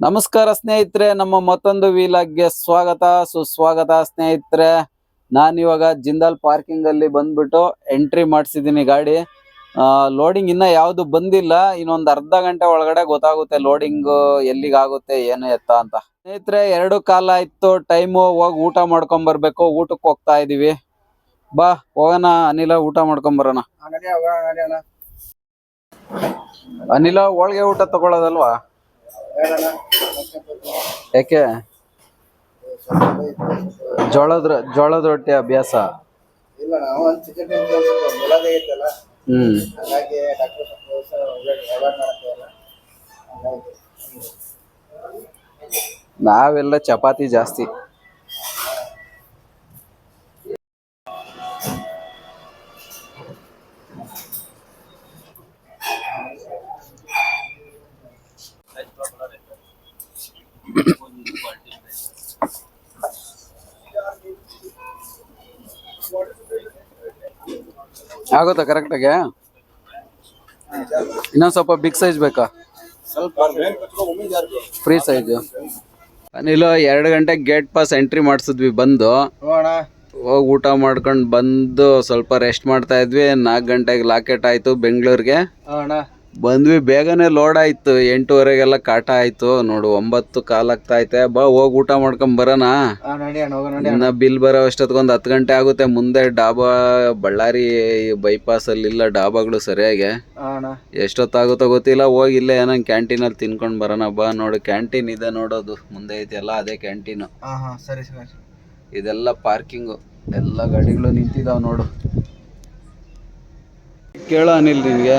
ನಮಸ್ಕಾರ ಸ್ನೇಹಿತರೆ ನಮ್ಮ ಮತ್ತೊಂದು ವೀಲಾಗ್ಗೆ ಸ್ವಾಗತ ಸುಸ್ವಾಗತ ಸ್ನೇಹಿತರೆ. ನಾನಿವಾಗ ಜಿಂದಾಲ್ ಪಾರ್ಕಿಂಗ್ ಅಲ್ಲಿ ಬಂದ್ಬಿಟ್ಟು ಎಂಟ್ರಿ ಮಾಡಿಸಿದೀನಿ ಗಾಡಿ. ಲೋಡಿಂಗ್ ಇನ್ನ ಯಾವುದು ಬಂದಿಲ್ಲ ಇನ್ನೊಂದ್ ಅರ್ಧ ಗಂಟೆ ಒಳಗಡೆ ಗೊತ್ತಾಗುತ್ತೆ ಲೋಡಿಂಗ್ ಎಲ್ಲಿಗೆ ಆಗುತ್ತೆ ಏನು ಎತ್ತ ಅಂತ. ಸ್ನೇಹಿತರೆ ಎರಡು ಕಾಲ ಆಯ್ತು ಟೈಮು ಹೋಗಿ ಊಟ ಮಾಡ್ಕೊಂಡ್ ಬರ್ಬೇಕು ಊಟಕ್ಕೆ ಹೋಗ್ತಾ ಇದೀವಿ. ಬಾ ಹೋಗೋಣ ಅನಿಲ ಊಟ ಮಾಡ್ಕೊಂಡ್ ಬರೋಣ. ಅನಿಲ ಹೋಳ್ಗೆ ಊಟ ತಗೊಳ್ಳೋದಲ್ವಾ ಯಾಕೆ? ಜೋಳದ ಜೋಳದ ರೊಟ್ಟಿ ಅಭ್ಯಾಸ? ಇಲ್ಲ ನಾವು ಒಂದು ಚಿಕನ್ ಬೆಳಗ್ಗೆ ಐತಲ್ಲ ಹ್ಮ್. ಹಾಗಾಗಿ ಡಾಕ್ಟರ್ ಅವಾಯ್ಡ್ ಮಾಡತ್ತೇವಲ್ಲ ನಾವೆಲ್ಲ ಚಪಾತಿ ಜಾಸ್ತಿ. ಆಗುತ್ತಾ ಕರೆಕ್ಟಾಗೆ ಇನ್ನೊಂದು ಸ್ವಲ್ಪ ಬಿಗ್ ಸೈಜ್ ಬೇಕಾ? ಸ್ವಲ್ಪ ಫ್ರೀ ಸೈಜ್ ಅನಿಲ್ ಎರಡು ಗಂಟೆಗೆ ಗೇಟ್ ಪಾಸ್ ಎಂಟ್ರಿ ಮಾಡಿಸಿದ್ವಿ ಬಂದು. ಹೋಗಿ ಊಟ ಮಾಡ್ಕೊಂಡು ಬಂದು ಸ್ವಲ್ಪ ರೆಸ್ಟ್ ಮಾಡ್ತಾ ಇದ್ವಿ. ನಾಲ್ಕು ಗಂಟೆಗೆ ಲಾಕೆಟ್ ಆಯಿತು ಬೆಂಗಳೂರಿಗೆ. ಬಂದ್ವಿ ಬೇಗನೆ ಲೋಡ್ ಆಯ್ತು. ಎಂಟೂವರೆಗೆಲ್ಲ ಕಾಟ ಆಯ್ತು. ನೋಡು ಒಂಬತ್ತು ಕಾಲಾಗ್ತಾ ಐತೆ. ಬಾ ಹೋಗಿ ಊಟ ಮಾಡ್ಕೊಂಡ್ ಬರೋಣ. ಇನ್ನ ಬಿಲ್ ಬರೋ ಅಷ್ಟೊತ್ಗೊಂದು ಹತ್ತು ಗಂಟೆ ಆಗುತ್ತೆ. ಮುಂದೆ ಡಾಬಾ ಬಳ್ಳಾರಿ ಬೈಪಾಸ್ ಅಲ್ಲಿ ಇಲ್ಲ ಡಾಬಾಗಳು ಸರಿಯಾಗಿ. ಎಷ್ಟೊತ್ತಾಗುತ್ತೋ ಗೊತ್ತಿಲ್ಲ. ಹೋಗಿ ಇಲ್ಲೇ ಏನೋ ಕ್ಯಾಂಟೀನಲ್ಲಿ ತಿನ್ಕೊಂಡು ಬರೋಣ. ಬಾ ನೋಡು ಕ್ಯಾಂಟೀನ್ ಇದೆ ನೋಡೋದು. ಮುಂದೆ ಐತೆಲ್ಲ ಅದೇ ಕ್ಯಾಂಟೀನ್ ಸರಿ ಸರಿ ಇದೆಲ್ಲ ಪಾರ್ಕಿಂಗು ಎಲ್ಲ ಗಾಡಿಗಳು ನಿಂತಿದಾವ ನೋಡು. ಕೇಳ ಅನಿಲ್ ನಿನ್ಗೆ?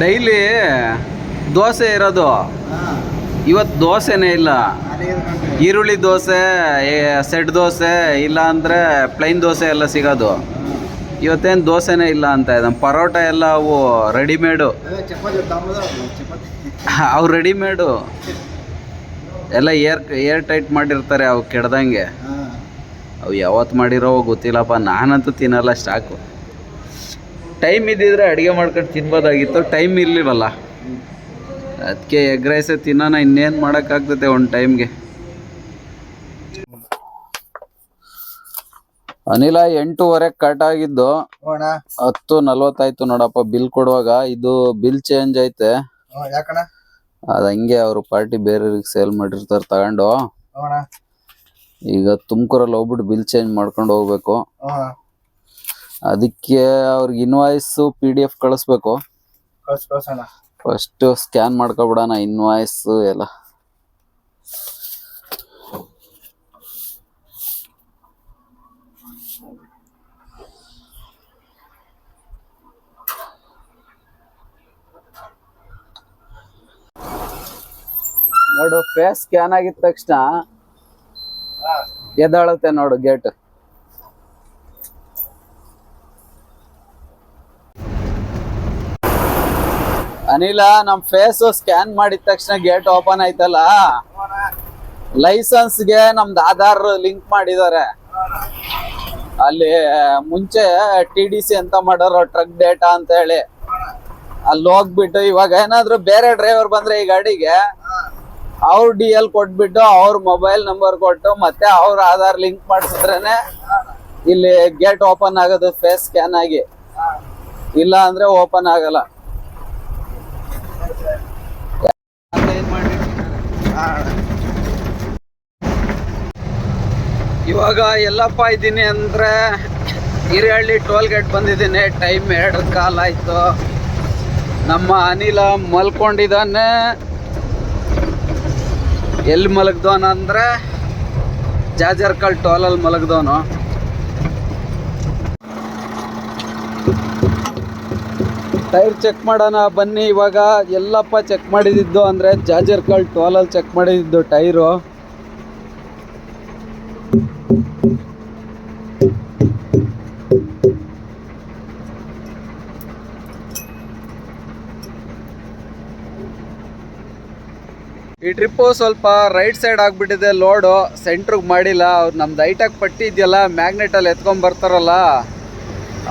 ಡೈಲಿ ದೋಸೆ ಇರೋದು. ಇವತ್ತು ದೋಸೆನೇ ಇಲ್ಲ. ಈರುಳ್ಳಿ ದೋಸೆ ಸೆಟ್ ದೋಸೆ, ಇಲ್ಲ ಅಂದರೆ ಪ್ಲೈನ್ ದೋಸೆ ಎಲ್ಲ ಸಿಗೋದು. ಇವತ್ತೇನು ದೋಸೆನೇ ಇಲ್ಲ ಅಂತ ಇದ್ದ ಪರೋಟ ಎಲ್ಲ ಅವು ರೆಡಿಮೇಡು ಅವು ರೆಡಿಮೇಡು ಎಲ್ಲ ಏರ್ ಏರ್ ಟೈಟ್ ಮಾಡಿರ್ತಾರೆ, ಅವು ಕೆಡ್ದಂಗೆ. ಅವು ಯಾವತ್ತು ಮಾಡಿರೋ ಗೊತ್ತಿಲ್ಲಪ್ಪ. ನಾನಂತೂ ತಿನ್ನಲ್ಲ ಸ್ಟಾಕು ಟೈಮ್ ಇದ್ದಿದ್ರೆ ಅಡುಗೆ ಮಾಡ್ಕೊಂಡು ತಿನ್ಬೋದಾಗಿತ್ತು. ಟೈಮ್ ಇರ್ಲಿಲ್ಲ ಅದಕ್ಕೆ ಎಗ್ ರೈಸೇ ತಿನ್ನೋಣ ಇನ್ನೇನು ಮಾಡೋಕ್ಕಾಗ್ತದೆ ಒಂದು ಟೈಮ್ಗೆ ಅನಿಲ ಎಂಟೂವರೆ ಕಟ್ ಆಗಿದ್ದು ಹತ್ತು ನಲ್ವತ್ತಾಯ್ತು ನೋಡಪ್ಪ ಬಿಲ್ ಕೊಡುವಾಗ. ಇದು ಬಿಲ್ ಚೇಂಜ್ ಐತೆ. ಅದಂಗೆ ಅದು ಹಂಗೆ ಅವರು ಪಾರ್ಟಿ ಬೇರೆಯವ್ರಿಗೆ ಸೇಲ್ ಮಾಡಿರ್ತಾರೆ ತಗೊಂಡು. ಈಗ ತುಮಕೂರಲ್ಲಿ ಹೋಗ್ಬಿಟ್ಟು ಬಿಲ್ ಚೇಂಜ್ ಮಾಡ್ಕೊಂಡು ಹೋಗ್ಬೇಕು. ಅದಕ್ಕೆ ಅವ್ರಿಗೆ ಇನ್ವಾಯ್ಸ್ ಪಿ ಡಿ ಎಫ್ ಕಳಿಸ್ಬೇಕು. ಕಳ್ಸಿ ಫಸ್ಟ್ ಸ್ಕ್ಯಾನ್ ಮಾಡ್ಕೊಬಿಡೋಣ ಇನ್ವಾಯ್ಸ್ ಎಲ್ಲ. ನೋಡು ಫೇಸ್ ಸ್ಕ್ಯಾನ್ ಆಗಿದ ತಕ್ಷಣ ಎದ್ದಾಳುತ್ತೆ ನೋಡು ಗೇಟ್ ಅನಿಲ, ನಮ್ ಫೇಸ್ ಸ್ಕ್ಯಾನ್ ಮಾಡಿದ ತಕ್ಷಣ ಗೇಟ್ ಓಪನ್ ಆಯ್ತಲ್ಲ? ಲೈಸೆನ್ಸ್ಗೆ ನಮ್ದು ಆಧಾರ್ ಲಿಂಕ್ ಮಾಡಿದ್ದಾರೆ. ಅಲ್ಲಿ, ಮುಂಚೆ ಟಿ ಡಿ ಸಿ ಅಂತ ಮಾಡೋರು ಟ್ರಕ್ ಡೇಟಾ ಅಂತ ಹೇಳಿ. ಅಲ್ಲಿ ಹೋಗ್ಬಿಟ್ಟು ಇವಾಗ ಏನಾದ್ರು ಬೇರೆ ಡ್ರೈವರ್ ಬಂದ್ರೆ ಈ ಗಾಡಿಗೆ, ಅವ್ರ ಡಿ ಎಲ್ ಕೊಟ್ಬಿಟ್ಟು ಅವ್ರ ಮೊಬೈಲ್ ನಂಬರ್ ಕೊಟ್ಟು ಮತ್ತೆ ಅವ್ರ ಆಧಾರ್ ಲಿಂಕ್ ಮಾಡಿಸಿದ್ರೇನೆ ಇಲ್ಲಿ ಗೇಟ್ ಓಪನ್ ಆಗೋದು ಫೇಸ್ ಸ್ಕ್ಯಾನ್ ಆಗಿ. ಇಲ್ಲ ಅಂದ್ರೆ ಓಪನ್ ಆಗಲ್ಲ. ಇವಾಗ ಎಲ್ಲಪ್ಪ ಇದ್ದೀನಿ ಅಂದ್ರೆ ಹಿರಿಹಳ್ಳಿ ಟೋಲ್ ಗೇಟ್ ಬಂದಿದ್ದೀನಿ. ಟೈಮ್ ಎರಡು ಕಾಲ ಆಯಿತು. ನಮ್ಮ ಅನಿಲ ಮಲ್ಕೊಂಡಿದ್ದಾನೆ. ಎಲ್ಲಿ ಮಲಗ್ದವನ ಅಂದ್ರೆ ಜಾಜರ್ಕಲ್ ಟೋಲಲ್ಲಿ ಮಲಗ್ದವನು. ಟೈರ್ ಚೆಕ್ ಮಾಡೋಣ, ಬನ್ನಿ. ಇವಾಗ ಎಲ್ಲಪ್ಪ ಚೆಕ್ ಮಾಡಿದ್ದು ಅಂದರೆ ಜಾಜರ್ ಕಾಲ್ ಟೋಲಲ್ಲಿ ಚೆಕ್ ಮಾಡಿದ್ದು ಟೈರು. ಈ ಟ್ರಿಪ್ಪು ಸ್ವಲ್ಪ ರೈಟ್ ಸೈಡ್ ಆಗಿಬಿಟ್ಟಿದೆ, ಲೋಡು. ಸೆಂಟ್ರಿಗೆ ಮಾಡಿಲ್ಲ. ಅವ್ರು ನಮ್ದು ಐಟಾಗಿ ಪಟ್ಟಿ ಇದೆಯಲ್ಲ, ಮ್ಯಾಗ್ನೆಟಲ್ಲಿ ಎತ್ಕೊಂಡ್ ಬರ್ತಾರಲ್ಲ.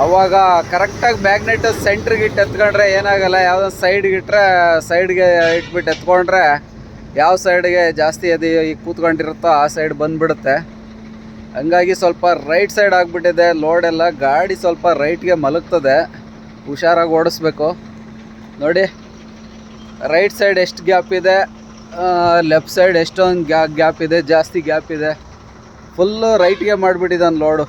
ಅವಾಗ ಕರೆಕ್ಟಾಗಿ ಮ್ಯಾಗ್ನೆಟ್ ಸೆಂಟ್ರಿಗೆ ಇಟ್ಟು ಎತ್ಕೊಂಡ್ರೆ ಏನಾಗಲ್ಲ, ಯಾವುದೋ ಸೈಡ್ಗೆ ಇಟ್ಟರೆ ಸೈಡ್ಗೆ ಇಟ್ಬಿಟ್ಟು ಎತ್ಕೊಂಡ್ರೆ ಯಾವ ಸೈಡ್ಗೆ ಜಾಸ್ತಿ ಅದು ಈಗ ಕೂತ್ಕೊಂಡಿರುತ್ತೋ ಆ ಸೈಡ್ ಬಂದುಬಿಡುತ್ತೆ. ಹಂಗಾಗಿ ಸ್ವಲ್ಪ ರೈಟ್ ಸೈಡ್ ಆಗಿಬಿಟ್ಟಿದೆ ಲೋಡೆಲ್ಲ ಗಾಡಿ ಸ್ವಲ್ಪ ರೈಟ್ಗೆ ಮಲಗ್ತದೆ, ಹುಷಾರಾಗಿ ಓಡಿಸ್ಬೇಕು. ನೋಡಿ ರೈಟ್ ಸೈಡ್ ಎಷ್ಟು ಗ್ಯಾಪ್ ಇದೆ ಲೆಫ್ಟ್ ಸೈಡ್ ಎಷ್ಟೊಂದು ಗ್ಯಾ ಗ್ಯಾಪ್ ಇದೆ, ಜಾಸ್ತಿ ಗ್ಯಾಪ್ ಇದೆ. ಫುಲ್ಲು ರೈಟ್ಗೆ ಮಾಡಿಬಿಟ್ಟಿದ್ದಾನೆ ಲೋಡು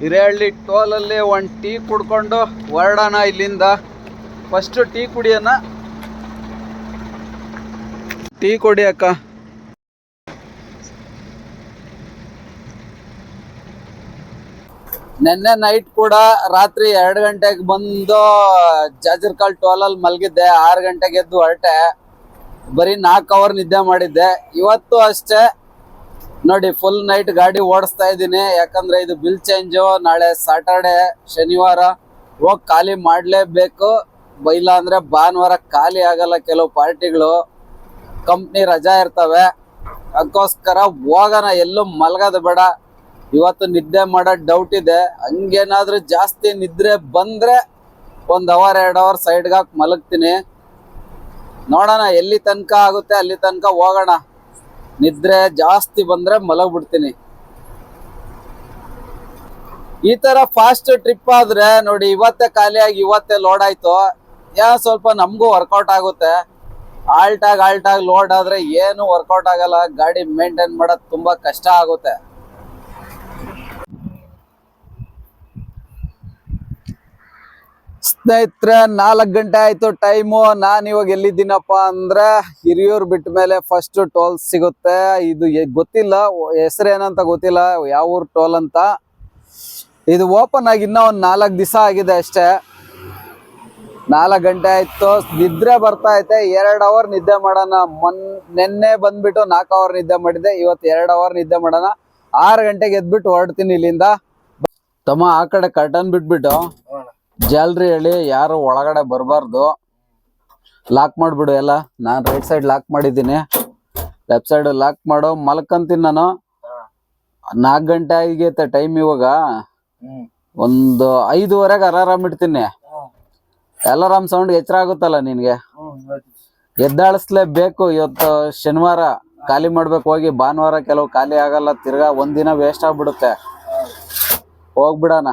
ಹಿರೇಹಳ್ಳಿ ಟೋಲಲ್ಲಿ ಒಂದು ಟೀ ಕುಡ್ಕೊಂಡು ಹೊರಡೋಣ ಇಲ್ಲಿಂದ. ಫಸ್ಟು ಟೀ ಕುಡಿಯೋಣ ಟೀ ಕೊಡಿ ಅಕ್ಕ. ನಿನ್ನೆ ನೈಟ್ ಕೂಡ ರಾತ್ರಿ ಎರಡು ಗಂಟೆಗೆ ಬಂದು ಜಾಜರ್ಕಾಲ್ ಟೋಲಲ್ಲಿ ಮಲಗಿದ್ದೆ. ಆರು ಗಂಟೆಗೆ ಎದ್ದು ಹೊರಟೆ. ಬರೀ ನಾಲ್ಕು ಅವರ್ ನಿದ್ದೆ ಮಾಡಿದ್ದೆ. ಇವತ್ತು ಅಷ್ಟೇ ನೋಡಿ ಫುಲ್ ನೈಟ್ ಗಾಡಿ ಓಡಿಸ್ತಾ ಇದ್ದೀನಿ. ಯಾಕಂದ್ರೆ ಇದು ಬಿಲ್ ಚೇಂಜು ನಾಳೆ ಸಾಟರ್ಡೆ ಶನಿವಾರ. ಹೋಗಿ ಖಾಲಿ ಮಾಡಲೇಬೇಕು. ಇಲ್ಲ ಅಂದ್ರೆ ಭಾನುವಾರ ಖಾಲಿ ಆಗಲ್ಲ ಕೆಲವು ಪಾರ್ಟಿಗಳು. ಕಂಪ್ನಿ ರಜಾ ಇರ್ತವೆ. ಅದಕ್ಕೋಸ್ಕರ ಹೋಗೋಣ, ಎಲ್ಲೂ ಮಲಗೋದು ಬೇಡ. ಇವತ್ತು ನಿದ್ದೆ ಮಾಡೋ ಡೌಟ್ ಇದೆ. ಹಂಗೇನಾದ್ರೂ ಜಾಸ್ತಿ ನಿದ್ರೆ ಬಂದ್ರೆ ಒಂದು ಅವರ್ ಎರಡು ಅವರ್ ಸೈಡ್ಗಾಕ್ ಮಲಗ್ತೀನಿ. ನೋಡೋಣ, ಎಲ್ಲಿ ತನಕ ಆಗುತ್ತೆ, ಅಲ್ಲಿ ತನಕ ಹೋಗೋಣ. ನಿದ್ರೆ ಜಾಸ್ತಿ ಬಂದ್ರೆ ಮಲಗ್ಬಿಡ್ತೀನಿ. ಈ ತರ ಫಾಸ್ಟ್ ಟ್ರಿಪ್ ಆದ್ರೆ ನೋಡಿ ಇವತ್ತೇ ಖಾಲಿಯಾಗಿ ಇವತ್ತೇ ಲೋಡ್ ಆಯ್ತು. ಯಾ ಸ್ವಲ್ಪ ನಮಗೂ ವರ್ಕೌಟ್ ಆಗುತ್ತೆ. ಆಲ್ಟ್ ಆಗಿ ಆಲ್ಟ್ ಆಗಿ ಲೋಡ್ ಆದ್ರೆ ಏನು ವರ್ಕೌಟ್ ಆಗಲ್ಲ. ಗಾಡಿ ಮೇಂಟೈನ್ ಮಾಡೋದು ತುಂಬಾ ಕಷ್ಟ ಆಗುತ್ತೆ. ಸ್ನೇಹಿತರೆ, ನಾಲ್ಕು ಗಂಟೆ ಆಯ್ತು, ಟೈಮು. ನಾನು ಇವಾಗ ಎಲ್ಲಿದ್ದೀನಪ್ಪ ಅಂದ್ರೆ ಹಿರಿಯೂರು ಬಿಟ್ಟ ಮೇಲೆ ಫಸ್ಟ್ ಟೋಲ್ ಸಿಗುತ್ತೆ. ಇದು ಗೊತ್ತಿಲ್ಲ ಹೆಸರು ಏನಂತ ಗೊತ್ತಿಲ್ಲ, ಯಾವ ಊರು ಟೋಲ್ ಅಂತ. ಇದು ಓಪನ್ ಆಗಿ ಇನ್ನೂ ಒಂದು ನಾಲ್ಕು ದಿವಸ ಆಗಿದೆ ಅಷ್ಟೇ. ನಾಲ್ಕು ಗಂಟೆ ಆಯ್ತು, ನಿದ್ರೆ ಬರ್ತಾ ಐತೆ. ಎರಡು ಅವರ್ ನಿದ್ದೆ ಮಾಡೋಣ. ಮೊನ್ ನೆನ್ನೆ ಬಂದ್ಬಿಟ್ಟು ನಾಲ್ಕು ಅವರ್ ನಿದ್ದೆ ಮಾಡಿದ್ದೆ ಇವತ್ತು ಎರಡು ಅವರ್ ನಿದ್ದೆ ಮಾಡೋಣ. ಆರು ಗಂಟೆಗೆ ಎದ್ಬಿಟ್ಟು ಹೊರಡ್ತೀನಿ ಇಲ್ಲಿಂದ. ತಮ್ಮ ಆ ಕಡೆ ಕರ್ಟನ್ ಬಿಟ್ಬಿಟ್ಟು. ಜಾಲ್ರಿ ಹೇಳಿ ಯಾರು ಒಳಗಡೆ ಬರಬಾರ್ದು. ಲಾಕ್ ಮಾಡಿಬಿಡು ಎಲ್ಲ. ನಾನು ರೈಟ್ ಸೈಡ್ ಲಾಕ್ ಮಾಡಿದ್ದೀನಿ. ಲೆಫ್ಟ್ ಸೈಡ್ ಲಾಕ್ ಮಾಡೋ. ಮಲ್ಕಂತೀನಿ ನಾನು. ನಾಲ್ಕು ಗಂಟೆ ಆಗೈತೆ ಟೈಮ್ ಇವಾಗ. ಒಂದು ಐದುವರೆಗೆ ಅಲಾರಾಮ್ ಇಡ್ತೀನಿ. ಅಲಾರಾಮ್ ಸೌಂಡ್ ಎಚ್ಚರ ಆಗುತ್ತಲ್ಲ ನಿನಗೆ? ಎದ್ದಾಳಿಸ್ಲೇಬೇಕು. ಇವತ್ತು ಶನಿವಾರ ಖಾಲಿ ಮಾಡ್ಬೇಕು. ಹೋಗಿ ಭಾನುವಾರ ಕೆಲವು ಖಾಲಿ ಆಗಲ್ಲ. ತಿರ್ಗಾ ಒಂದಿನ ವೇಸ್ಟ್ ಆಗ್ಬಿಡುತ್ತೆ. ಹೋಗ್ಬಿಡಣ.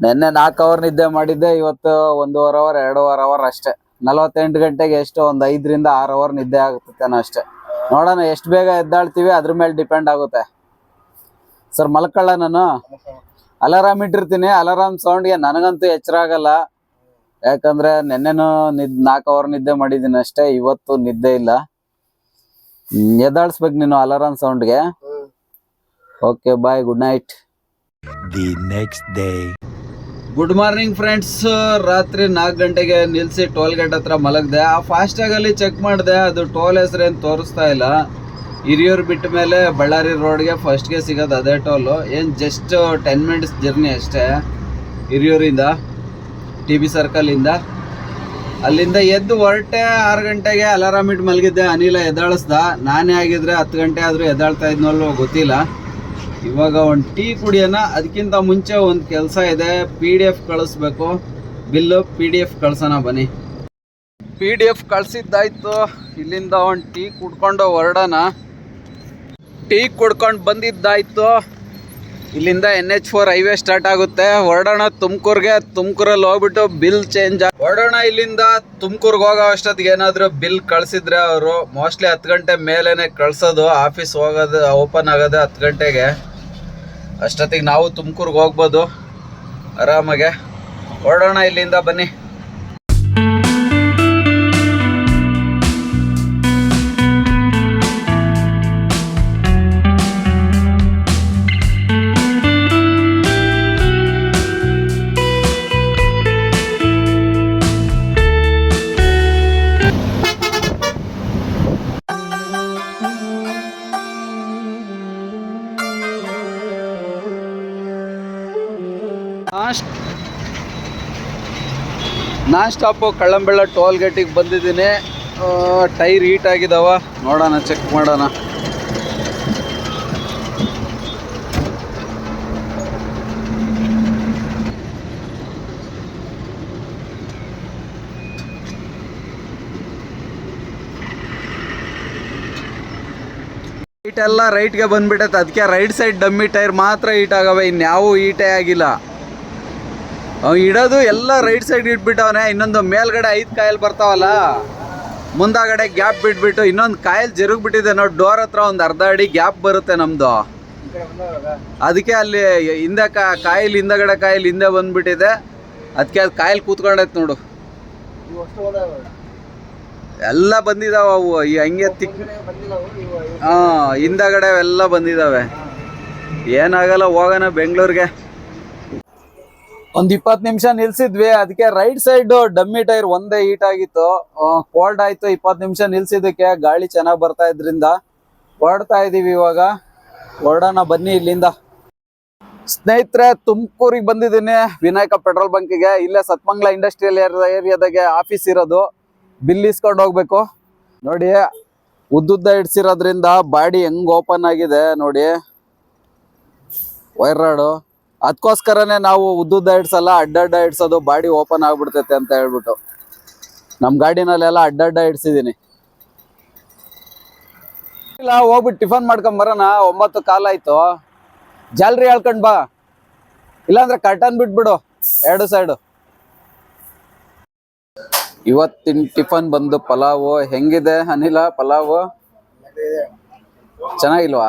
ನಿನ್ನೆ ನಾಲ್ಕು ಅವರ್ ನಿದ್ದೆ ಮಾಡಿದ್ದೆ ಇವತ್ತು ಒಂದೂವರೆ ಅವರ್ ಎರಡೂವರೆ ಅವರ್ ಅಷ್ಟೇ. ನಲವತ್ತೆಂಟು ಗಂಟೆಗೆ ಎಷ್ಟು ಒಂದು ಐದರಿಂದ ಆರು ಅವರ್ ನಿದ್ದೆ ಆಗುತ್ತೇನೋ ಅಷ್ಟೇ. ನೋಡೋಣ ಎಷ್ಟು ಬೇಗ ಎದ್ದಾಳ್ತೀವಿ ಅದ್ರ ಮೇಲೆ ಡಿಪೆಂಡ್ ಆಗುತ್ತೆ. ಸರ್ ಮಲ್ಕೊಳ್ಳ ನಾನು. ಅಲಾರಾಮ್ ಇಟ್ಟಿರ್ತೀನಿ ಅಲಾರಾಮ್ ಸೌಂಡ್ಗೆ ನನಗಂತೂ ಎಚ್ಚರ ಆಗಲ್ಲ. ಯಾಕಂದ್ರೆ ನೆನ್ನೆನೂ ನಿದ್ ನಾಲ್ಕು ಅವರ್ ನಿದ್ದೆ ಮಾಡಿದ್ದೀನಿ ಅಷ್ಟೇ ಇವತ್ತು ನಿದ್ದೆ ಇಲ್ಲ. ಎದ್ದಾಳಿಸ್ಬೇಕು ನೀನು alarm ಸೌಂಡ್ಗೆ okay bye good night the next day. Good morning friends ರಾತ್ರಿ ನಾಲ್ಕು ಗಂಟೆಗೆ ನಿಲ್ಸಿ ಟೋಲ್ ಗೇಟ್ ಹತ್ರ ಮಲಗಿದೆ. ಆ ಫಾಸ್ಟ್ಯಾಗಲ್ಲಿ ಚೆಕ್ ಮಾಡಿದೆ, ಅದು ಟೋಲ್ ಹೆಸರೇನು ತೋರಿಸ್ತಾ ಇಲ್ಲ. ಹಿರಿಯೂರು ಬಿಟ್ಟ ಮೇಲೆ ಬಳ್ಳಾರಿ ರೋಡ್ಗೆ ಫಸ್ಟ್ಗೆ ಸಿಗೋದು ಅದೇ ಟೋಲು ಏನು ಜಸ್ಟ್ ಟೆನ್ ಮಿನಿಟ್ಸ್ ಜರ್ನಿ ಅಷ್ಟೇ ಹಿರಿಯೂರಿಂದ ಟಿ ಬಿ ಸರ್ಕಲಿಂದ ಅಲ್ಲಿಂದ ಎದ್ದು ಹೊರಟೆ ಆರು ಗಂಟೆಗೆ ಅಲಾರಾಮ್ ಇಟ್ಟು ಮಲಗಿದ್ದೆ. ಅನಿಲ ಎದ್ದಾಳಿಸ್ದ. ನಾನೇ ಆಗಿದ್ರೆ ಹತ್ತು ಗಂಟೆ ಆದರೂ ಎದ್ದಾಳ್ತಾ ಇದ್ನಲ್ಲೋ ಗೊತ್ತಿಲ್ಲ. ಇವಾಗ ಒಂದು ಟೀ ಕುಡಿಯೋಣ, ಅದಕ್ಕಿಂತ ಮುಂಚೆ ಒಂದು ಕೆಲಸ ಇದೆ ಪಿ ಡಿ ಎಫ್ ಕಳಿಸ್ಬೇಕು. ಬಿಲ್ಲು ಪಿ ಡಿ ಎಫ್ ಕಳ್ಸೋಣ ಬನ್ನಿ. ಪಿ ಡಿ ಎಫ್ ಕಳಿಸಿದ್ದಾಯ್ತು. ಇಲ್ಲಿಂದ ಒಂದು ಟೀ ಕುಡ್ಕೊಂಡು ಹೊರಡೋಣ. ಟೀ ಕುಡ್ಕೊಂಡು ಬಂದಿದ್ದಾಯ್ತು. ಇಲ್ಲಿಂದ N H four highway start ಆಗುತ್ತೆ. ಹೊರಡೋಣ ತುಮಕೂರ್ಗೆ. ತುಮಕೂರಲ್ಲಿ ಹೋಗ್ಬಿಟ್ಟು ಬಿಲ್ ಚೇಂಜ್ ಹೊರಡೋಣ ಇಲ್ಲಿಂದ ತುಮಕೂರ್ಗೆ ಹೋಗೋ ಅಷ್ಟೊತ್ತಿಗೆ ಏನಾದರೂ ಬಿಲ್ ಕಳಿಸಿದ್ರೆ ಅವರು ಮೋಸ್ಟ್ಲಿ ಹತ್ತು ಗಂಟೆ ಮೇಲೇ ಕಳ್ಸೋದು. ಆಫೀಸ್ ಹೋಗೋದು, ಓಪನ್ ಆಗೋದು ಹತ್ತು ಗಂಟೆಗೆ. ಅಷ್ಟೊತ್ತಿಗೆ ನಾವು ತುಮಕೂರ್ಗೆ ಹೋಗ್ಬೋದು. ಆರಾಮಾಗೆ. ಹೊರಡೋಣ ಇಲ್ಲಿಂದ ಬನ್ನಿ. ನಾನ್ ಸ್ಟಾಪು ಕಳ್ಳಂಬೆಳ್ಳ ಟೋಲ್ ಗೇಟಿಗೆ ಬಂದಿದ್ದೀನಿ. ಟೈರ್ ಹೀಟ್ ಆಗಿದಾವ. ನೋಡೋಣ ಚೆಕ್ ಮಾಡೋಣ. ಹೀಟ್ ಎಲ್ಲ ರೈಟ್ಗೆ ಬಂದ್ಬಿಟ್ಟೈತೆ. ಅದಕ್ಕೆ ರೈಟ್ ಸೈಡ್ ಡಮ್ಮಿ ಟೈರ್ ಮಾತ್ರ ಹೀಟ್ ಆಗವೆ. ಇನ್ಯಾವೂ ಹೀಟೇ ಆಗಿಲ್ಲ. ಇಡೋದು ಎಲ್ಲ ರೈಟ್ ಸೈಡ್ ಇಟ್ಬಿಟ್ಟವನೆ, ಇನ್ನೊಂದು ಮೇಲ್ಗಡೆ ಐದು ಕಾಯಿಲ್ ಬರ್ತಾವಲ್ಲ, ಮುಂದಾಗಡೆ ಗ್ಯಾಪ್ ಬಿಟ್ಬಿಟ್ಟು ಇನ್ನೊಂದು ಕಾಯಿಲ್ ಜರುಗ್ ಬಿಟ್ಟಿದೆ ನೋಡಿ ಡೋರ್ ಹತ್ರ ಒಂದು ಅರ್ಧ ಅಡಿ ಗ್ಯಾಪ್ ಬರುತ್ತೆ ನಮ್ದು. ಅದಕ್ಕೆ ಅಲ್ಲಿ ಹಿಂದೆ ಕಾಯಿಲ್ ಹಿಂದಗಡೆ ಕಾಯಿಲ್ ಹಿಂದೆ ಬಂದ್ಬಿಟ್ಟಿದೆ. ಅದಕ್ಕೆ ಅದು ಕಾಯಿಲ್ ಕೂತ್ಕೊಂಡೈತೆ ನೋಡು. ಎಲ್ಲ ಬಂದಿದಾವ ಅವು ಹಂಗೆ ತಿಕ್, ಹಾಂ, ಹಿಂದಗಡೆ ಎಲ್ಲ ಬಂದಿದಾವೆ. ಏನಾಗಲ್ಲ ಹೋಗೋಣ ಬೆಂಗಳೂರಿಗೆ. ಒಂದ್ ಇಪ್ಪತ್ ನಿಮಿಷ ನಿಲ್ಸಿದ್ವಿ. ಅದಕ್ಕೆ ರೈಟ್ ಸೈಡ್ ಡಮ್ಮಿ ಟೈರ್ ಒಂದೇ ಹೀಟ್ ಆಗಿತ್ತು. ಕೋಲ್ಡ್ ಆಯ್ತು ಇಪ್ಪತ್ ನಿಮಿಷ ನಿಲ್ಸಿದಕ್ಕೆ ಗಾಳಿ ಚೆನ್ನಾಗಿ ಬರ್ತಾ ಇದ್ರಿಂದ ಹೊರಡ್ತಾ ಇದೀವಿ ಇವಾಗ. ಹೊರಡೋಣ, ಬನ್ನಿ ಇಲ್ಲಿಂದ. ಸ್ನೇಹಿತರೆ, ತುಮಕೂರಿಗೆ ಬಂದಿದ್ದೀನಿ. ವಿನಾಯಕ ಪೆಟ್ರೋಲ್ ಬಂಕಿಗೆ ಇಲ್ಲೇ ಸತ್ಮಂಗ್ಲ ಇಂಡಸ್ಟ್ರಿಯಲ್ ಏರಿಯಾದಾಗೆ ಆಫೀಸ್ ಇರೋದು. ಬಿಲ್ ಇಸ್ಕೊಂಡು ಹೋಗ್ಬೇಕು. ನೋಡಿ, ಉದ್ದುದ್ದ ಇಡ್ಸಿರೋದ್ರಿಂದ ಬಾಡಿ ಹೆಂಗ್ ಓಪನ್ ಆಗಿದೆ ನೋಡಿ. ವೈರ್ ರಾಡು ಅದಕ್ಕೋಸ್ಕರನೇ ನಾವು ಉದ್ದುದ್ದ ಇಡ್ಸಲ್ಲ ಅಡ್ಡಡ್ಡ ಇಡ್ಸೋದು ಬಾಡಿ ಓಪನ್ ಆಗ್ಬಿಡ್ತೈತೆ ಅಂತ ಹೇಳ್ಬಿಟ್ಟು. ನಮ್ಮ ಗಾಡಿನಲ್ಲೆಲ್ಲ ಅಡ್ಡಡ್ಡ ಇಡ್ಸಿದೀನಿ ಇಲ್ಲ ಹೋಗ್ಬಿಟ್ಟು ಟಿಫನ್ ಮಾಡ್ಕೊಂಡ್ ಬರೋಣ. ಒಂಬತ್ತು ಕಾಲ ಆಯ್ತು. ಜಾಲ್ರಿ ಹೇಳ್ಕೊಂಡ್ ಬಾ. ಇಲ್ಲಾಂದ್ರೆ ಕರ್ಟನ್ ಬಿಟ್ಬಿಡು. ಎರಡು ಸೈಡು ಇವತ್ತಿನ ಟಿಫನ್ ಬಂದು ಪಲಾವು. ಹೆಂಗಿದೆ ಅನಿಲ, ಪಲಾವು? ಚೆನ್ನಾಗಿಲ್ವಾ?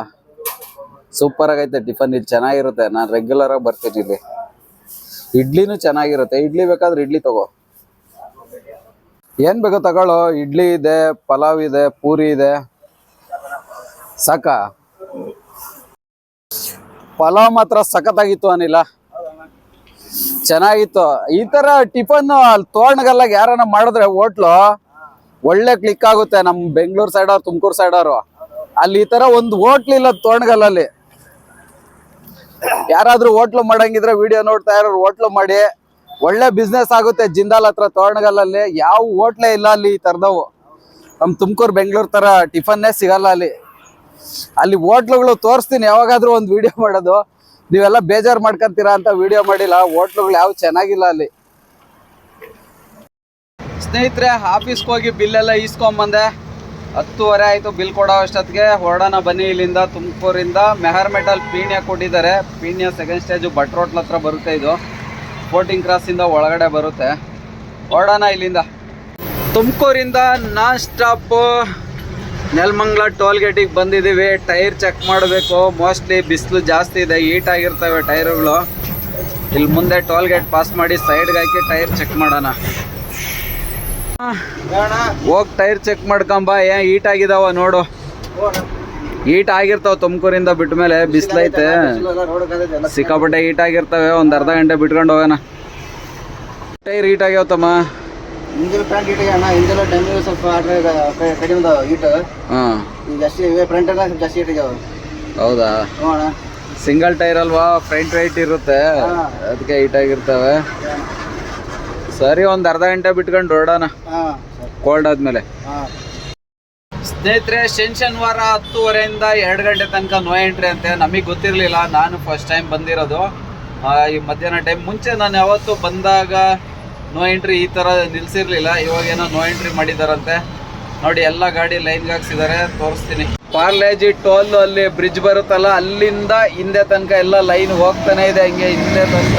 ಸೂಪರ್ ಆಗೈತೆ ಟಿಫನ್ ಇಲ್ಲಿ ಚೆನ್ನಾಗಿರುತ್ತೆ. ನಾನು ರೆಗ್ಯುಲರ್ ಆಗಿ ಬರ್ತೀನಿ ಇಲ್ಲಿ. ಇಡ್ಲಿನೂ ಚೆನ್ನಾಗಿರುತ್ತೆ. ಇಡ್ಲಿ ಬೇಕಾದ್ರೆ ಇಡ್ಲಿ ತಗೋ. ಏನ್ ಬೇಕೋ ತಗೊಳ್ಳೋ. ಇಡ್ಲಿ ಇದೆ, ಪಲಾವ್ ಇದೆ, ಪೂರಿ ಇದೆ. ಸಾಕ? ಪಲಾವ್ ಮಾತ್ರ ಸಖತ್ತಾಗಿತ್ತು ಅನಿಲ್ಲ ಚೆನ್ನಾಗಿತ್ತು. ಈ ತರ ಟಿಫನ್ ಅಲ್ಲಿ ತೋರಣಗಲ್ಲಾಗ ಯಾರನ್ನ ಮಾಡಿದ್ರೆ ಹೋಟ್ಲು ಒಳ್ಳೆ ಕ್ಲಿಕ್ ಆಗುತ್ತೆ ನಮ್ ಬೆಂಗಳೂರು ಸೈಡ್ ಅವ್ರು, ತುಮಕೂರು ಸೈಡ್ ಅವರು. ಅಲ್ಲಿ ಈ ತರ ಒಂದು ಹೋಟ್ಲ್ ಇಲ್ಲ ತೋರಣಗಲ್ಲಲ್ಲಿ. ಯಾರಾದ್ರೂ ಹೋಟ್ಲು ಮಾಡಂಗಿದ್ರೆ ವಿಡಿಯೋ ನೋಡ್ತಾ ಇರೋರು ಹೋಟ್ಲು ಮಾಡಿ. ಒಳ್ಳೆ ಬಿಸ್ನೆಸ್ ಆಗುತ್ತೆ ಜಿಂದಾಲ್ ಹತ್ರ, ತೋರಣಗಲ್ಲಲ್ಲಿ. ಯಾವ ಹೋಟ್ಲೇ ಇಲ್ಲ ಅಲ್ಲಿ ಈ ತರದವು. ನಮ್ ತುಮಕೂರು ಬೆಂಗಳೂರು ತರ ಟಿಫನ್ನೇ ಸಿಗಲ್ಲ ಅಲ್ಲಿ. ಅಲ್ಲಿ ಹೋಟ್ಲುಗಳು ತೋರಿಸ್ತೀನಿ, ಯಾವಾಗಾದ್ರೂ ಒಂದು ವಿಡಿಯೋ ಮಾಡೋದು. ನೀವೆಲ್ಲ ಬೇಜಾರು ಮಾಡ್ಕೊಂತೀರಾ ಅಂತ ವಿಡಿಯೋ ಮಾಡಿಲ್ಲ, ಹೋಟ್ಲುಗಳು ಯಾವ ಚೆನ್ನಾಗಿಲ್ಲ ಅಲ್ಲಿ. ಸ್ನೇಹಿತರೆ ಆಫೀಸ್ಗೆ ಹೋಗಿ ಬಿಲ್ ಎಲ್ಲ ಈಸ್ಕೊಂಬಂದೆ ಹತ್ತುವರೆ ಆಯಿತು ಬಿಲ್ ಕೊಡೋ ಅಷ್ಟೊತ್ತಿಗೆ ಹೊರಡೋಣ ಬನ್ನಿ ಇಲ್ಲಿಂದ ತುಮಕೂರಿಂದ. ಮೆಹರ್ ಮೆಟಲ್ ಪೀಣ್ಯ ಕೊಟ್ಟಿದ್ದಾರೆ. ಪೀಣ್ಯ ಸೆಕೆಂಡ್ ಸ್ಟೇಜು ಬಟ್ ರೋಟ್ಲ ಹತ್ರ ಬರುತ್ತೆ ಇದು. ಫೋರ್ಟಿಂಗ್ ಕ್ರಾಸಿಂದ ಒಳಗಡೆ ಬರುತ್ತೆ. ಹೊರಡೋಣ ಇಲ್ಲಿಂದ. ತುಮಕೂರಿಂದ ನಾನ್ ಸ್ಟಾಪು ನೆಲಮಂಗ್ಲ ಟೋಲ್ ಗೇಟಿಗೆ ಬಂದಿದ್ದೀವಿ. ಟೈರ್ ಚೆಕ್ ಮಾಡಬೇಕು. ಮೋಸ್ಟ್ಲಿ ಬಿಸಿಲು ಜಾಸ್ತಿ ಇದೆ. ಹೀಟ್ ಆಗಿರ್ತವೆ ಟೈರುಗಳು. ಇಲ್ಲಿ ಮುಂದೆ ಟೋಲ್ ಗೇಟ್ ಪಾಸ್ ಮಾಡಿ ಸೈಡ್ಗೆ ಹಾಕಿ ಟೈರ್ ಚೆಕ್ ಮಾಡೋಣ. ಹೋಗಿ ಟೈರ್ ಚೆಕ್ ಮಾಡ್ಕೊಂಬ ಏನ್ ಹೀಟ್ ಆಗಿದಾವ ನೋಡು. ಹೀಟ್ ಆಗಿರ್ತಾವ ತುಮಕೂರಿಂದ ಬಿಟ್ಟ ಮೇಲೆ ಬಿಸಿಲೈತೆ ಸಿಕ್ಕಾಪಟ್ಟೆ ಹೀಟ್ ಆಗಿರ್ತವೆ ಒಂದ್ ಅರ್ಧ ಗಂಟೆ ಬಿಟ್ಕೊಂಡು ಹೋಗೋಣ. ಟೈರ್ ಹೀಟ್ ಆಗ್ಯಾವ ತಮ್ಮ. ಇಂಜಿನ್ ಫ್ರಂಟ್ ಹೀಟ್ ಇಂಜಿನ್ ಸ್ವಲ್ಪ ಆರ್ಡ್ರ್ ಕಡಿಮೆ ಅದಾವ ಹೀಟ್ ಜಾಸ್ತಿ ಫ್ರಂಟ್ ಎಲ್ಲ ಜಾಸ್ತಿ ಹೀಟ್ ಆಗ್ಯಾವ. ಹೌದಾ? ಸಿಂಗಲ್ ಟೈರ್ ಅಲ್ವಾ? ಫ್ರಂಟ್ ರೈಟ್ ಇರುತ್ತೆ. ಅದಕ್ಕೆ ಹೀಟ್ ಆಗಿರ್ತವೆ. ಸರಿ ಒಂದ್ ಅರ್ಧ ಗಂಟೆ ಬಿಟ್ಕೊಂಡು ಹೊರಡೋಣ. ಹಾಂ ಕೋಲ್ಡ್ ಆದ್ಮೇಲೆ. ಹಾಂ. ಸ್ನೇಹಿತರೆ ಶನಿವಾರ ಹತ್ತುವರೆಯಿಂದ ಎರಡು ಗಂಟೆ ತನಕ ನೋ ಎಂಟ್ರಿ ಅಂತೆ. ನಮಗೆ ಗೊತ್ತಿರಲಿಲ್ಲ ನಾನು ಫಸ್ಟ್ ಟೈಮ್ ಬಂದಿರೋದು. ಈ ಮಧ್ಯಾಹ್ನ ಟೈಮ್ ಮುಂಚೆ ನಾನು ಯಾವತ್ತು ಬಂದಾಗ ನೋ ಎಂಟ್ರಿ ಈ ಥರ ನಿಲ್ಸಿರ್ಲಿಲ್ಲ. ಇವಾಗೇನೋ ನೋ ಎಂಟ್ರಿ ಮಾಡಿದಾರಂತೆ. ನೋಡಿ ಎಲ್ಲ ಗಾಡಿ ಲೈನ್ಗೆ ಹಾಕ್ಸಿದ್ದಾರೆ ತೋರಿಸ್ತೀನಿ. ಪಾರ್ಲೇಜಿ ಟೋಲ್ ಅಲ್ಲಿ ಬ್ರಿಡ್ಜ್ ಬರುತ್ತಲ್ಲ ಅಲ್ಲಿಂದ ಹಿಂದೆ ತನಕ ಎಲ್ಲ ಲೈನ್ ಹೋಗ್ತಾನೆ ಇದೆ ಹಂಗೆ ಹಿಂದೆ ತನಕ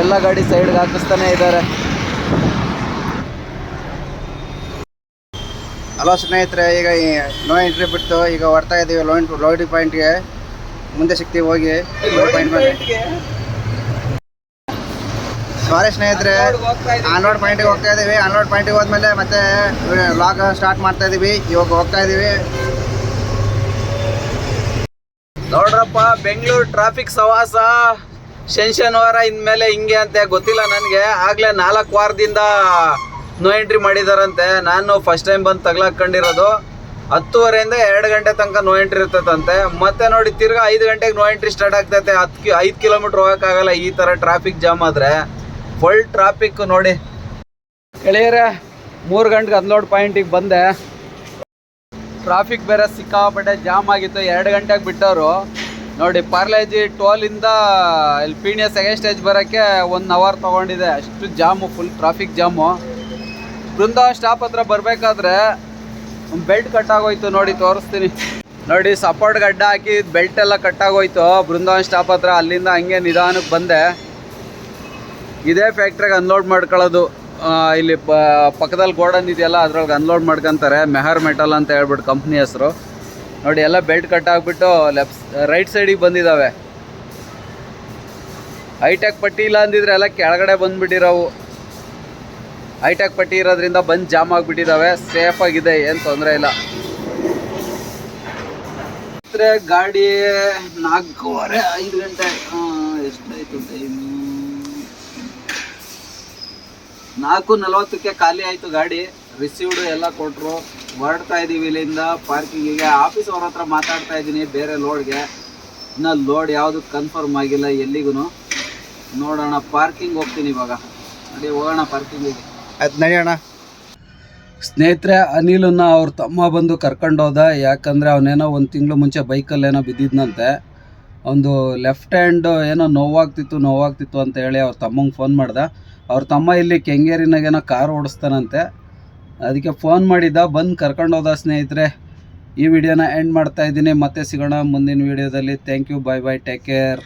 ಎಲ್ಲ ಗಾಡಿ ಸೈಡ್ಗೆ ಹಾಕಿಸ್ತಾನೆ ಇದ್ದಾರೆ. ಹಲೋ ಸ್ನೇಹಿತರೆ, ಈಗ ನೋ ಎಂಟ್ರಿ ಬಿಟ್ಟು ಈಗ ಹೊರ್ತಾ ಇದ್ದೀವಿ ಲೋ ಲೋಡಿ ಪಾಯಿಂಟ್ಗೆ ಮುಂದೆ ಸಿಗ್ತೀವಿ, ಹೋಗಿ. ಪಾಯಿಂಟ್ ಸಾರಿ ಸ್ನೇಹಿತರೆ ಆನ್ಲೋಡ್ ಪಾಯಿಂಟಿಗೆ ಹೋಗ್ತಾ ಇದ್ದೀವಿ ಆನ್ಲೋಡ್ ಪಾಯಿಂಟಿಗೆ ಹೋದ್ಮೇಲೆ ಮತ್ತೆ ಲಾಗ್ ಸ್ಟಾರ್ಟ್ ಮಾಡ್ತಾ ಇದ್ದೀವಿ ಇವಾಗ ಹೋಗ್ತಾ ಇದ್ದೀವಿ ನೋಡ್ರಪ್ಪ, ಬೆಂಗಳೂರು ಟ್ರಾಫಿಕ್ ಸವಾಸ. ಶನಿವಾರ ಇನ್ಮೇಲೆ ಹಿಂಗೆ ಅಂತ. ಗೊತ್ತಿಲ್ಲ ನನಗೆ. ಆಗಲೇ ನಾಲ್ಕು ವಾರದಿಂದ ನೋ ಎಂಟ್ರಿ ಮಾಡಿದಾರಂತೆ. ನಾನು ಫಸ್ಟ್ ಟೈಮ್ ಬಂದು ತಗ್ಲಾಕೊಂಡಿರೋದು ಹತ್ತುವರೆಯಿಂದ ಎರಡು ಗಂಟೆ ತನಕ ನೋ ಎಂಟ್ರಿ ಇರ್ತದಂತೆ ಮತ್ತೆ ನೋಡಿ ತಿರ್ಗಾ ಐದು ಗಂಟೆಗೆ ನೋ ಎಂಟ್ರಿ ಸ್ಟಾರ್ಟ್ ಆಗ್ತೈತೆ. ಹತ್ತು ಕಿ ಐದು ಕಿಲೋಮೀಟ್ರ್ ಹೋಗೋಕ್ಕಾಗಲ್ಲ ಈ ಥರ ಟ್ರಾಫಿಕ್ ಜಾಮ್ ಆದರೆ. ಫುಲ್ ಟ್ರಾಫಿಕ್ ನೋಡಿ. ಗೆಳೆಯರೆ, ಮೂರು ಗಂಟೆಗೆ ಅನ್ಲೋಡ್ ಪಾಯಿಂಟಿಗೆ ಬಂದೆ. ಟ್ರಾಫಿಕ್ ಬೇರೆ ಸಿಕ್ಕಾಪಟ್ಟೆ ಜಾಮ್ ಆಗಿತ್ತು. ಎರಡು ಗಂಟೆಗೆ ಬಿಟ್ಟವರು. ನೋಡಿ ಪಾರ್ಲೇಜಿ ಟೋಲಿಂದ ಇಲ್ಲಿ ಪೀಣ್ಯ ಸೆಕೆಂಡ್ ಸ್ಟೇಜ್ ಬರೋಕ್ಕೆ ಒನ್ ಅವರ್ ತೊಗೊಂಡಿದೆ. ಅಷ್ಟು jam full traffic jam Brindavan stop ಹತ್ರ ಬರಬೇಕಾದ್ರೆ ಬೆಲ್ಟ್ ಕಟ್ಟಾಗೋಯ್ತು ನೋಡಿ, ತೋರಿಸ್ತೀನಿ. ನೋಡಿ ಸಪೋರ್ಟ್ ಗಡ್ಡ ಹಾಕಿ ಬೆಲ್ಟ್ ಎಲ್ಲ ಕಟ್ಟಾಗೋಯ್ತು ಬೃಂದಾವನ್ ಸ್ಟಾಪ್ ಹತ್ರ. ಅಲ್ಲಿಂದ ಹಂಗೆ ನಿಧಾನಕ್ಕೆ ಬಂದೆ. ಇದೇ ಫ್ಯಾಕ್ಟ್ರಿಗೆ ಅನ್ಲೋಡ್ ಮಾಡ್ಕೊಳ್ಳೋದು. ಇಲ್ಲಿ ಪಕ್ಕದಲ್ಲಿ ಗೋಡನ್ ಇದೆಯಲ್ಲ, ಅದ್ರೊಳಗೆ ಅನ್ಲೋಡ್ ಮಾಡ್ಕೊಂತಾರೆ. ಮೆಹರ್ ಮೆಟಲ್ ಅಂತ ಹೇಳ್ಬಿಟ್ಟು ಕಂಪ್ನಿ ಹೆಸರು. ನೋಡಿ, ಎಲ್ಲ ಬೆಲ್ಟ್ ಕಟ್ ಲೆಫ್ಟ್ ರೈಟ್ ಸೈಡಿಗೆ ಬಂದಿದ್ದಾವೆ ಹೈಟೆಕ್ ಪಟ್ಟಿ ಇಲ್ಲ ಅಂದಿದ್ರೆ ಎಲ್ಲ ಕೆಳಗಡೆ ಬಂದ್ಬಿಟ್ಟಿರೋವು. ಹೈಟೆಕ್ ಪಟ್ಟಿ ಇರೋದ್ರಿಂದ ಬಂದು ಜಾಮ್ ಆಗಿಬಿಟ್ಟಿದ್ದಾವೆ ಸೇಫ್ ಆಗಿದೆ, ಏನು ತೊಂದರೆ ಇಲ್ಲ. ಗಾಡಿ ನಾಲ್ಕೂವರೆ ಐದು ಗಂಟೆ. ಎಷ್ಟು ಎಷ್ಟಾಯ್ತು ನಾಲ್ಕು ನಲವತ್ತಕ್ಕೆ ಖಾಲಿ ಆಯಿತು ಗಾಡಿ. ರಿಸೀವ್ಡು ಎಲ್ಲ ಕೊಟ್ಟರು ಹೊರಡ್ತಾ ಇದ್ದೀವಿ ಇಲ್ಲಿಂದ ಪಾರ್ಕಿಂಗಿಗೆ ಆಫೀಸ್ ಅವ್ರ ಹತ್ರ ಮಾತಾಡ್ತಾ ಇದ್ದೀನಿ ಬೇರೆ ಲೋಡ್ಗೆ ಇನ್ನು ಲೋಡ್ ಯಾವುದು ಕನ್ಫರ್ಮ್ ಆಗಿಲ್ಲ ಎಲ್ಲಿಗೂ ನೋಡೋಣ ಪಾರ್ಕಿಂಗ್ ಹೋಗ್ತೀನಿ ಇವಾಗ. ಅಲ್ಲಿ ಹೋಗೋಣ ಪಾರ್ಕಿಂಗಿಗೆ ಆಯ್ತು ನಡೆಯೋಣ ಸ್ನೇಹಿತರೆ, ಅನಿಲನ್ನ ಅವ್ರ ತಮ್ಮ ಬಂದು ಕರ್ಕೊಂಡೋದ. ಯಾಕಂದರೆ ಅವನೇನೋ ಒಂದು ತಿಂಗಳು ಮುಂಚೆ ಬೈಕಲ್ಲಿ ಏನೋ ಬಿದ್ದಿದ್ನಂತೆ. ಒಂದು ಲೆಫ್ಟ್ ಹ್ಯಾಂಡ್ ಏನೋ ನೋವಾಗ್ತಿತ್ತು ನೋವಾಗ್ತಿತ್ತು ಅಂತ ಹೇಳಿ ಅವ್ರ ತಮ್ಮಂಗೆ ಫೋನ್ ಮಾಡ್ದ. ಅವ್ರ ತಮ್ಮ ಇಲ್ಲಿ ಕೆಂಗೇರಿನಾಗೇನೋ ಕಾರ್ ಓಡಿಸ್ತಾನಂತೆ. ಅದಕ್ಕೆ ಫೋನ್ ಮಾಡಿದ್ದ ಬಂದು ಕರ್ಕೊಂಡೋದ ಸ್ನೇಹಿತರೆ. ಈ ವಿಡಿಯೋನ ಎಂಡ್ ಮಾಡ್ತಾ ಇದ್ದೀನಿ. ಮತ್ತೆ ಸಿಗೋಣ ಮುಂದಿನ ವಿಡಿಯೋದಲ್ಲಿ. Thank you bye bye take care